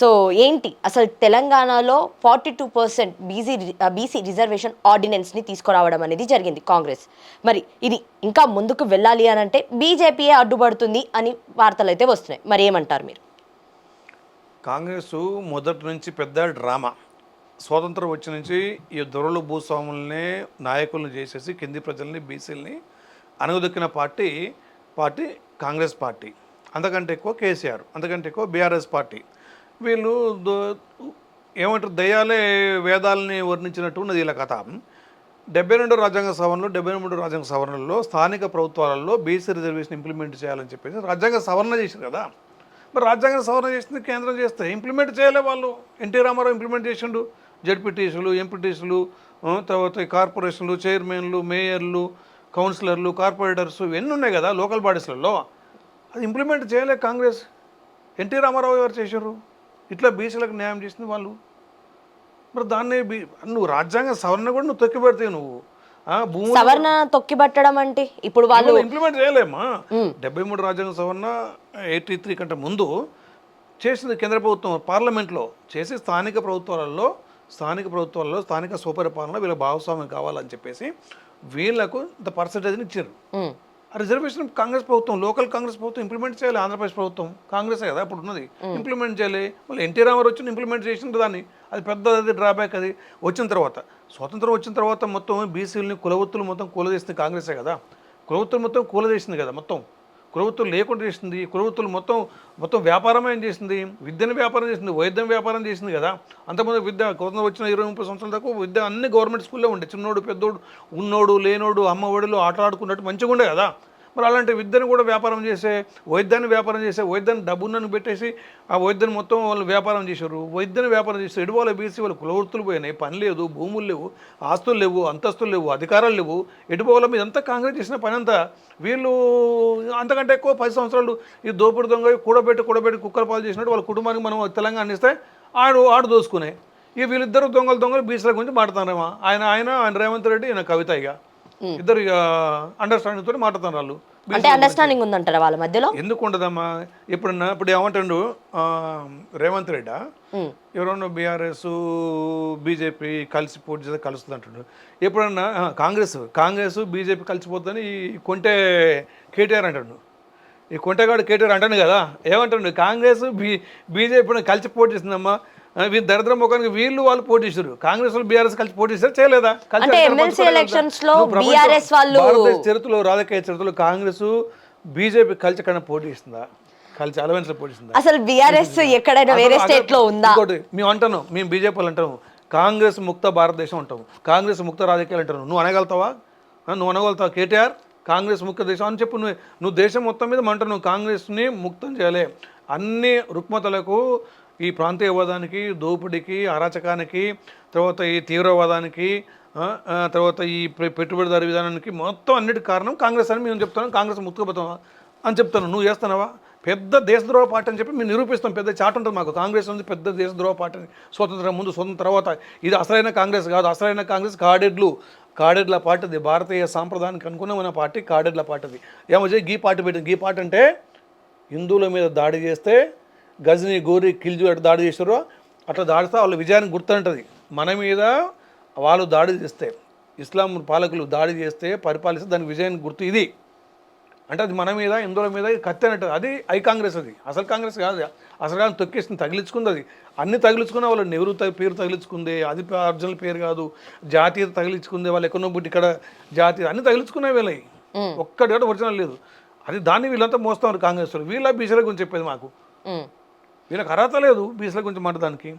So ఏంటి? అసలు తెలంగాణలో forty two percent BC BC reservation ఆర్డినెన్స్ని తీసుకురావడం అనేది జరిగింది కాంగ్రెస్. మరి ఇది ఇంకా ముందుకు వెళ్ళాలి అని అంటే బీజేపీయే అడ్డుపడుతుంది అని వార్తలు అయితే వస్తున్నాయి. మరి ఏమంటారు మీరు? కాంగ్రెస్ మొదటి నుంచి పెద్ద డ్రామా. స్వాతంత్రం వచ్చి నుంచి ఈ దొరలు భూస్వాముల్ని నాయకులను చేసేసి కింది ప్రజల్ని బీసీలని అనగదొక్కిన పార్టీ పార్టీ కాంగ్రెస్ పార్టీ. అంతకంటే ఎక్కువ కేసీఆర్ అంతకంటే ఎక్కువ బీఆర్ఎస్ పార్టీ. వీళ్ళు ఏమంటారు దయాలే వేదాలని వర్ణించినట్టు ఉన్నది వీళ్ళ కథ. డెబ్బై రెండు రాజ్యాంగ సవరణలో డెబ్బై మూడు రాజ్యాంగ సవరణలో స్థానిక ప్రభుత్వాలలో బీసీ రిజర్వేషన్ ఇంప్లిమెంట్ చేయాలని చెప్పేసి రాజ్యాంగ సవరణ చేశారు కదా. మరి రాజ్యాంగ సవరణ చేసింది కేంద్రం చేస్తే ఇంప్లిమెంట్ చేయలే వాళ్ళు. ఎన్టీ రామారావు ఇంప్లిమెంట్ చేసిండు. జడ్పీటీసులు ఎంపీటీసులు తర్వాత కార్పొరేషన్లు చైర్మన్లు మేయర్లు కౌన్సిలర్లు కార్పొరేటర్స్ ఇవన్నీ ఉన్నాయి కదా లోకల్ బాడీస్లలో. అది ఇంప్లిమెంట్ చేయలే కాంగ్రెస్. ఎన్టీ రామారావు గారు చేశారు ఇట్లా బీసీలకు న్యాయం చేసింది వాళ్ళు. మరి దాన్ని నువ్వు రాజ్యాంగ సవరణ కూడా నువ్వు తొక్కి పెడతావు నువ్వు సవర్ణ తొక్కిబట్టడం అంటే ఇప్పుడు వాళ్ళు ఇంప్లిమెంట్ చేయలేమా? డెబ్బై మూడు రాజ్యాంగ సవరణ ఎయిటీ త్రీ కంటే ముందు చేసింది కేంద్ర ప్రభుత్వం పార్లమెంట్లో చేసి స్థానిక ప్రభుత్వాలలో స్థానిక ప్రభుత్వాలలో స్థానిక స్వపరిపాలన వీళ్ళ భాగస్వామ్యం కావాలని చెప్పేసి వీళ్ళకు ఇంత పర్సంటేజ్ని ఇచ్చారు. ఆ రిజర్వేషన్ కాంగ్రెస్ ప్రభుత్వం లోకల్ కాంగ్రెస్ ప్రభుత్వం ఇంప్లిమెంట్ చేయాలి ఆంధ్రప్రదేశ్ ప్రభుత్వం. కాంగ్రెస్ కదా అప్పుడు ఉన్నది. ఇంప్లిమెంట్ చేయాలి. మళ్ళీ ఎన్టీ రామారావు వచ్చి ఇంప్లిమెంట్ చేసిన దాన్ని. అది పెద్దది డ్రాబ్యాక్ అది. వచ్చిన తర్వాత స్వతంత్రం వచ్చిన తర్వాత మొత్తం బీసీలని కులవృత్తులు మొత్తం కూలదీసింది కాంగ్రెసే కదా. కులవృత్తులు మొత్తం కూలదీసింది కదా మొత్తం. కులవృత్తులు లేకుండా చేసింది కులవృత్తులు మొత్తం మొత్తం వ్యాపారమే ఏం చేసింది విద్యను వ్యాపారం చేసింది వైద్యం వ్యాపారం చేసింది కదా. అంతకుముందు విద్య కొంత వచ్చిన ఇరవై ముప్పై సంవత్సరాల దాకా విద్య అన్ని గవర్నమెంట్ స్కూల్లో ఉండే. చిన్నోడు పెద్దోడు ఉన్నోడు లేనోడు అమ్మ ఒడిలో ఆట ఆడుకున్నట్టు మంచిగా ఉండే కదా. మరి అలాంటి విద్యను కూడా వ్యాపారం చేసే వైద్యాన్ని వ్యాపారం చేసే వైద్యాన్ని డబ్బున్నను పెట్టేసి ఆ వైద్యాన్ని మొత్తం వాళ్ళు వ్యాపారం చేశారు. వైద్యాన్ని వ్యాపారం చేసి ఎడువాళ్ళ బీసీ వాళ్ళు కులవృత్తులు పోయినాయి. పని లేదు భూములు లేవు ఆస్తులు లేవు అంతస్తులు లేవు అధికారాలు లేవు. ఎటుపోవాల మీద అంతా కాంగ్రెస్ చేసిన పని అంతా వీళ్ళు అంతకంటే ఎక్కువ పది సంవత్సరాలు ఈ దోపుడు దొంగ కూడబెట్టి కూడబెట్టి కుక్కల పాలు చేసినట్టు వాళ్ళ కుటుంబానికి మనం తెలంగాణ ఇస్తే ఆడు ఆడు దోసుకునే. ఇక వీళ్ళిద్దరు దొంగలు దొంగలు బీసీల గురించి మాట్లాడుతున్నారేమో ఆయన ఆయన ఆయన రేవంత్ రెడ్డి ఈయన కవిత ఇక. ఇద్దరు ఇక అండర్స్టాండింగ్ తోటి మాట్లాడుతున్నారు వాళ్ళు. అంటే అండర్స్టాండింగ్ ఉందంటారా వాళ్ళ మధ్యలో? ఎందుకు ఉండదమ్మా ఇప్పుడున్న ఇప్పుడు ఏమంటాడు రేవంత్ రెడ్డి? ఎవరన్నా బీఆర్ఎస్ బీజేపీ కలిసి పోటీ చేస్తే కలుస్తుంది అంటాడు ఎప్పుడన్నా కాంగ్రెస్ కాంగ్రెస్ బీజేపీ కలిసిపోతుందని ఈ కొంటే కేటీఆర్ అంటాడు. ఈ కొంటగాడు కేటీఆర్ అంటాను కదా ఏమంటాడు? కాంగ్రెస్ బీ బీజేపీ కలిసి పోటీ చేస్తుందమ్మా వీళ్ళు దరిద్ర ముఖానికి వీళ్ళు వాళ్ళు పోటీ చేశారు కాంగ్రెస్ వాళ్ళు బీఆర్ఎస్ కలిసి పోటీ చేశారు చేయలేదా భారతదేశ చరిత్రలో రాజకీయ చరిత్రలో కాంగ్రెస్ బీజేపీ కలిసి కన్నా పోటీ ఇస్తుందా కలిసి అలవెన్స్ పోటీ ఇస్తుందా అసలు బీఆర్ఎస్ ఎక్కడైనా వేరే స్టేట్లో ఉందా? మేము అంటాను మేము బీజేపీ వాళ్ళు అంటాము కాంగ్రెస్ ముక్త భారతదేశం అంటాము కాంగ్రెస్ ముక్త రాజకీయాలు అంటాను నువ్వు అనగలుగుతావా? నువ్వు అనగలుగుతావా కేటీఆర్? కాంగ్రెస్ ముక్త దేశం అని చెప్పు నువ్వు నువ్వు దేశం మొత్తం మీద అంటావు నువ్వు కాంగ్రెస్ని ముక్తం చేయాలి. అన్ని రుక్మతలకు ఈ ప్రాంతీయవాదానికి దోపిడీకి అరాచకానికి తర్వాత ఈ తీవ్రవాదానికి తర్వాత ఈ పె- పెట్టుబడిదారు విధానానికి మొత్తం అన్నిటి కారణం కాంగ్రెస్ అని మేము చెప్తాను కాంగ్రెస్ ముత్తుకుపోతాం అని చెప్తాను నువ్వు చేస్తున్నావా? పెద్ద దేశద్రోహ పార్టీ అని చెప్పి మేము నిరూపిస్తాం. పెద్ద చాట్ ఉంటుంది మాకు. కాంగ్రెస్ ఉంది పెద్ద దేశద్రోహ పార్టీ స్వతంత్రం ముందు స్వతంత్రం తర్వాత. ఇది అసలైన కాంగ్రెస్ కాదు. అసలైన కాంగ్రెస్ కాడెడ్లు. కాడెడ్ల పార్టీది భారతీయ సాంప్రదాయానికి అనుగుణమైన పార్టీ కాడెడ్ల పార్టీది ఏమో చేయి గీ పార్టీ పెట్టింది గీ పార్టీ అంటే హిందువుల మీద దాడి చేస్తే గజని గోరి కిల్జు అట్లా దాడి చేస్తారో అట్లా దాడిస్తే వాళ్ళ విజయానికి గుర్తుంటుంది. మన మీద వాళ్ళు దాడి చేస్తే ఇస్లాం పాలకులు దాడి చేస్తే పరిపాలిస్తే దానికి విజయానికి గుర్తు ఇది. అంటే అది మన మీద హిందువుల మీద కత్తి అన్నట్టు. అది ఐ కాంగ్రెస్ అది. అసలు కాంగ్రెస్ కాదు. అసలు కాదు తొక్కేసింది తగిలించుకుంది అది. అన్ని తగిలించుకున్న వాళ్ళు నెహ్రూ పేరు తగిలించుకుంది అది అర్జునుల పేరు కాదు జాతీయత తగిలించుకుంది వాళ్ళు ఎక్కడో బుట్టి ఇక్కడ జాతీయ అన్ని తగిలించుకునే వీళ్ళవి. ఒక్కటి కూడా ఒరిజినల్ లేదు. అది దాన్ని వీళ్ళంతా మోస్తున్నారు కాంగ్రెస్ వాళ్ళు. వీళ్ళ బీసీల గురించి చెప్పేది మాకు. వీళ్ళకి అర్హత లేదు బీసీల గురించి మాట్లాడడానికి.